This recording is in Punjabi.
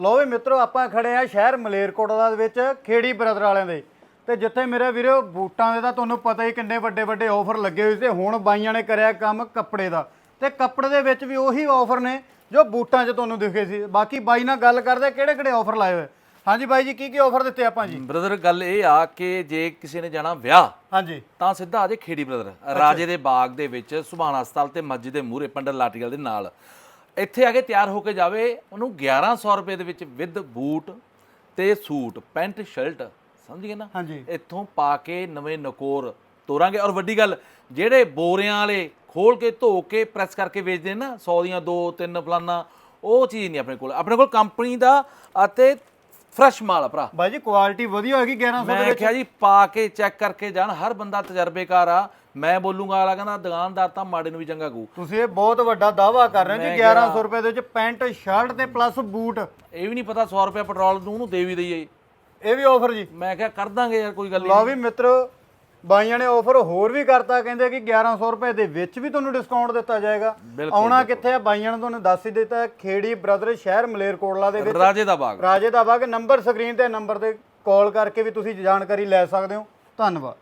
ਲੋ ਵੀ ਮਿੱਤਰੋ ਆਪਾਂ ਖੜੇ ਆ ਸ਼ਹਿਰ ਮਲੇਰਕੋਟਲਾ ਦੇ ਵਿੱਚ ਖੇੜੀ ਬ੍ਰਦਰ ਵਾਲਿਆਂ ਦੇ। ਤੇ ਜਿੱਥੇ ਮੇਰੇ ਵੀਰੋ ਬੂਟਾਂ ਦੇ ਤਾਂ ਤੁਹਾਨੂੰ ਪਤਾ ਹੀ ਕਿੰਨੇ ਵੱਡੇ ਵੱਡੇ ਆਫਰ ਲੱਗੇ ਹੋਏ ਸੀ। ਹੁਣ ਬਾਈਆਂ ਨੇ ਕਰਿਆ ਕੰਮ ਕੱਪੜੇ ਦਾ। ਤੇ ਕੱਪੜੇ ਦੇ ਵਿੱਚ ਵੀ ਉਹੀ ਆਫਰ ਨੇ ਜੋ ਬੂਟਾਂ 'ਚ ਤੁਹਾਨੂੰ ਦਿਖੇ ਸੀ। ਬਾਕੀ ਬਾਈ ਨਾਲ ਗੱਲ ਕਰਦੇ ਕਿਹੜੇ ਕਿਹੜੇ ਆਫਰ ਲਾਏ ਹੋਏ। ਹਾਂਜੀ ਬਾਈ ਜੀ ਕੀ ਕੀ ਆਫਰ ਦਿੱਤੇ ਆਪਾਂ ਜੀ? ਬ੍ਰਦਰ ਗੱਲ ਇਹ ਆ ਕਿ ਜੇ ਕਿਸੇ ਨੇ ਜਾਣਾ ਵਿਆਹ ਹਾਂਜੀ। ਤਾਂ ਸਿੱਧਾ ਆ ਜੇ ਖੇੜੀ ਬ੍ਰਦਰ। ਰਾਜੇ ਦੇ ਬਾਗ ਦੇ ਵਿੱਚ ਸੁਭਾਨ ਹਸਪਤਾਲ ਤੇ ਮਸਜਿਦ ਦੇ ਮੂਹਰੇ ਪੰਡਤ ਲਾਟੀਵਾਲ ਦੇ ਨਾਲ। ਇੱਥੇ ਆ ਕੇ ਤਿਆਰ ਹੋ ਕੇ ਜਾਵੇ ਉਹਨੂੰ 1100 ਰੁਪਏ ਦੇ ਵਿੱਚ ਵਿਦ ਬੂਟ ਤੇ ਸੂਟ ਪੈਂਟ ਸ਼ਰਟ ਸਮਝ ਗਏ ਨਾ? ਹਾਂਜੀ। ਇੱਥੋਂ ਪਾ ਕੇ ਨਵੇਂ ਨਕੋਰ ਤੋਰਾਂਗੇ। ਔਰ ਵੱਡੀ ਗੱਲ ਜਿਹੜੇ ਬੋਰਿਆਂ ਵਾਲੇ ਖੋਲ ਕੇ ਧੋ ਕੇ ਪ੍ਰੈਸ ਕਰਕੇ ਵੇਚਦੇ ਨੇ ਨਾ 100 ਦੀਆਂ ਦੋ ਤਿੰਨ ਫਲਾਨਾ ਉਹ ਚੀਜ਼ ਨਹੀਂ ਆਪਣੇ ਕੋਲ। ਆਪਣੇ ਕੋਲ ਕੰਪਨੀ ਦਾ ਅਤੇ ਫਰੈਸ਼ ਮਾਲ ਆ ਭਰਾ। ਬਾਈ ਜੀ ਕੁਆਲਿਟੀ ਵਧੀਆ ਹੋਏਗੀ 1100 ਦੇ ਮੈਂ ਵਿੱਚ। ਕਿਹਾ ਜੀ ਪਾ ਕੇ ਚੈੱਕ ਕਰਕੇ ਜਾਣ ਹਰ ਬੰਦਾ ਤਜਰਬੇਕਾਰ ਆ। ਮੈਂ ਬੋਲੂੰਗਾ ਅਗਲਾ ਕਹਿੰਦਾ ਦੁਕਾਨਦਾਰ ਤਾਂ ਮਾੜੇ ਨੂੰ ਵੀ ਚੰਗਾ ਕਹੂ। ਤੁਸੀਂ ਇਹ ਬਹੁਤ ਵੱਡਾ ਦਾਵਾ ਕਰ ਰਹੇ ਹੋ ਜੀ 1100 ਰੁਪਏ ਦੇ ਵਿੱਚ ਪੈਂਟ ਸ਼ਰਟ ਤੇ ਪਲੱਸ ਬੂਟ ਇਹ ਵੀ ਨਹੀਂ ਪਤਾ 100 ਰੁਪਏ ਪੈਟਰੋਲ ਨੂੰ ਉਹਨੂੰ ਦੇ ਵੀ ਦਈਏ। ਇਹ ਵੀ ਆਫਰ ਜੀ। ਮੈਂ ਕਿਹਾ ਕਰ ਦਾਂਗੇ ਯਾਰ ਕੋਈ ਗੱਲ ਲਓ ਵੀ ਮਿੱਤਰੋ ਬਾਈਆਂ ਨੇ ਆਫਰ ਹੋਰ ਵੀ ਕਰਤਾ ਕਹਿੰਦੇ ਕਿ 1100 ਰੁਪਏ ਦੇ ਵਿੱਚ ਵੀ ਤੁਹਾਨੂੰ ਡਿਸਕਾਊਂਟ ਦਿੱਤਾ ਜਾਏਗਾ। ਆਉਣਾ ਕਿੱਥੇ ਆ? ਬਾਈਆਂ ਨੇ ਤੁਹਾਨੂੰ ਦੱਸ ਹੀ ਦਿੱਤਾ ਖੇੜੀ ਬ੍ਰਦਰ ਸ਼ਹਿਰ ਮਲੇਰਕੋਟਲਾ ਦੇ ਵਿੱਚ। ਰਾਜੇ ਦਾ ਬਾਗ। ਰਾਜੇ ਦਾ ਬਾਗ ਨੰਬਰ ਸਕਰੀਨ ਤੇ ਨੰਬਰ ਤੇ ਕਾਲ ਕਰਕੇ ਵੀ ਤੁਸੀਂ ਜਾਣਕਾਰੀ ਲੈ ਸਕਦੇ ਹੋ। ਧੰਨਵਾਦ।